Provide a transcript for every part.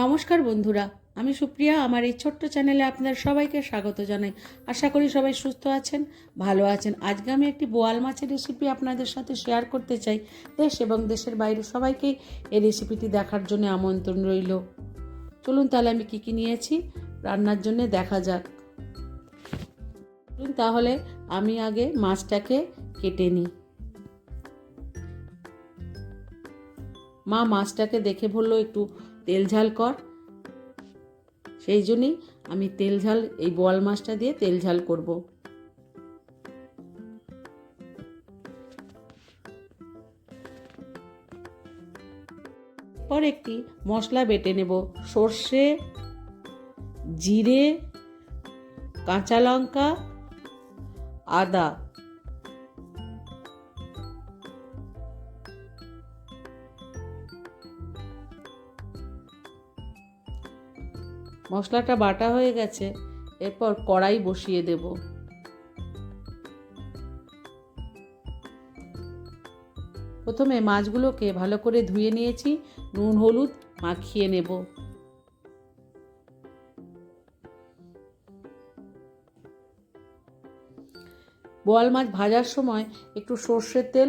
নমস্কার বন্ধুরা, আমি সুপ্রিয়া, আমার এই ছোট্ট চ্যানেলে আপনাদের সবাইকে স্বাগত জানাই। আশা করি সবাই সুস্থ আছেন, ভালো আছেন। আজকে আমি একটি বোয়াল মাছের রেসিপি আপনাদের সাথে শেয়ার করতে চাই। দেশ এবং দেশের বাইরে সবাইকেই এই রেসিপিটি দেখার জন্য আমন্ত্রণ রইল। চলুন তাহলে আমি কী কী নিয়েছি, রান্নার জন্য দেখা যাক। চলুন তাহলে আমি আগে মাছটাকে কেটে নিই। মা মাছটাকে দেখে বলল, একটু তেল ঝাল কর। সেই জন্যই আমি তেল ঝাল, এই বোয়াল মাছটা দিয়ে তেল ঝাল করব। পর একটি মশলা বেটে নেব। সর্ষে, জিরে, কাঁচা লঙ্কা, আদা। মশলাটা বাটা হয়ে গেছে, এরপর কড়াই বসিয়ে দেব। প্রথমে মাছগুলোকে ভালো করে ধুয়ে নিয়েছি, নুন, হলুদ মাখিয়ে নেব। বোয়াল মাছ ভাজার সময় একটু সর্ষের তেল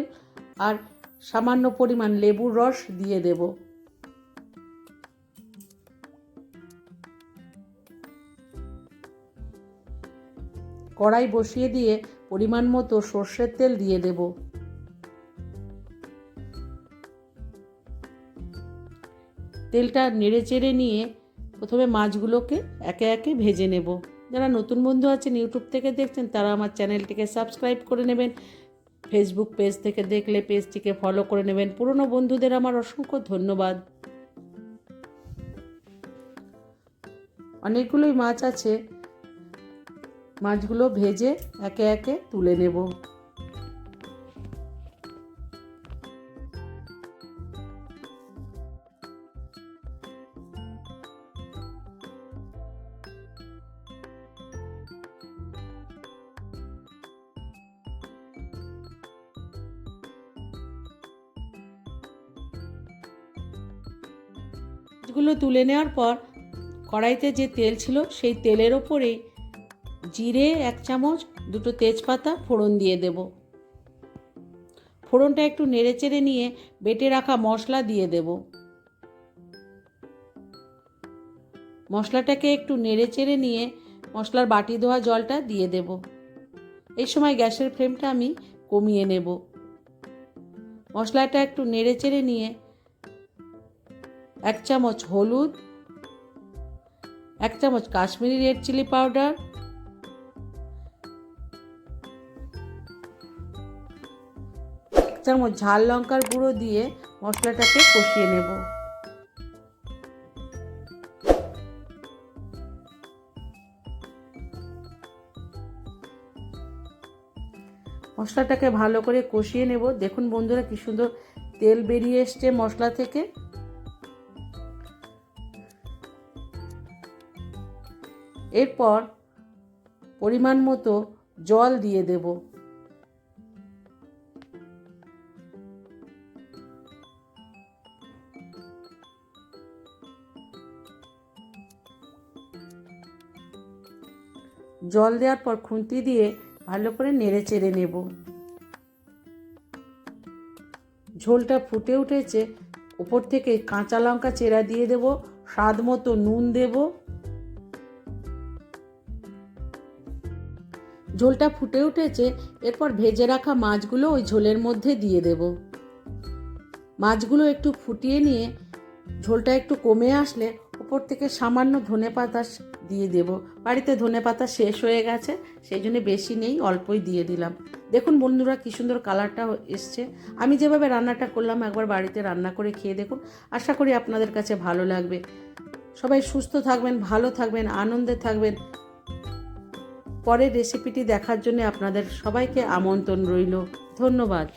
আর সামান্য পরিমাণ লেবুর রস দিয়ে দেবো। কড়াই বসিয়ে দিয়ে পরিমাণ মতো সর্ষের তেল দিয়ে দেব। তেলটা নেড়ে চেড়ে নিয়ে প্রথমে মাছগুলোকে একে একে ভেজে নেব। যারা নতুন বন্ধু আছেন, ইউটিউব থেকে দেখছেন, তারা আমার চ্যানেলটিকে সাবস্ক্রাইব করে নেবেন। ফেসবুক পেজ থেকে দেখলে পেজটিকে ফলো করে নেবেন। পুরনো বন্ধুদের আমার অসংখ্য ধন্যবাদ। অনেকগুলোই মাছ আছে মাছগুলো ভেজে একে একে তুলে নেব। মাছগুলো তুলে নেওয়ার পর কড়াইতে যে তেল ছিল সেই তেলের ওপরেই জিরে এক চামচ, দুটো তেজপাতা, ফোড়ন দিয়ে দেব। ফোড়নটা একটু নেড়ে চেড়ে নিয়ে বেটে রাখা মশলা দিয়ে দেব। মশলাটাকে একটু নেড়ে চেড়ে নিয়ে মশলার বাটি ধোয়া জলটা দিয়ে দেব। এই সময় গ্যাসের ফ্লেমটা আমি কমিয়ে নেব। মশলাটা একটু নেড়ে চেড়ে নিয়ে এক চামচ হলুদ, এক চামচ কাশ্মীরি রেড চিলি পাউডার চামচ ঝাল লঙ্কার গুঁড়ো দিয়ে মশলাটাকে কষিয়ে নেব। মশলাটাকে ভালো করে কষিয়ে নেব। দেখুন বন্ধুরা কি সুন্দর তেল বেরিয়ে এসছে মশলা থেকে। এরপর পরিমাণ মতো জল দিয়ে দেবো। জল দেওয়ার পর খুন্তি দিয়ে ভালো করে নেড়ে চেড়ে নেব। ঝোলটা ফুটে উঠেছে। ওপর থেকে কাঁচা লঙ্কা চেরা দিয়ে দেব, স্বাদ মতো নুন দেব। ঝোলটা ফুটে উঠেছে, এরপর ভেজে রাখা মাছগুলো ওই ঝোলের মধ্যে দিয়ে দেব। মাছগুলো একটু ফুটিয়ে নিয়ে ঝোলটা একটু কমে আসলে ওপর থেকে সামান্য ধনে পাতা দিয়ে দেব। বাড়িতে ধনে পাতা শেষ হয়ে গেছে, সেই জন্য বেশি নেই, অল্পই দিয়ে দিলাম। দেখুন বন্ধুরা কী সুন্দর কালারটা এসছে। আমি যেভাবে রান্নাটা করলাম, একবার বাড়িতে রান্না করে খেয়ে দেখুন। আশা করি আপনাদের কাছে ভালো লাগবে। সবাই সুস্থ থাকবেন, ভালো থাকবেন, আনন্দে থাকবেন। পরের রেসিপিটি দেখার জন্য আপনাদের সবাইকে আমন্ত্রণ রইল। ধন্যবাদ।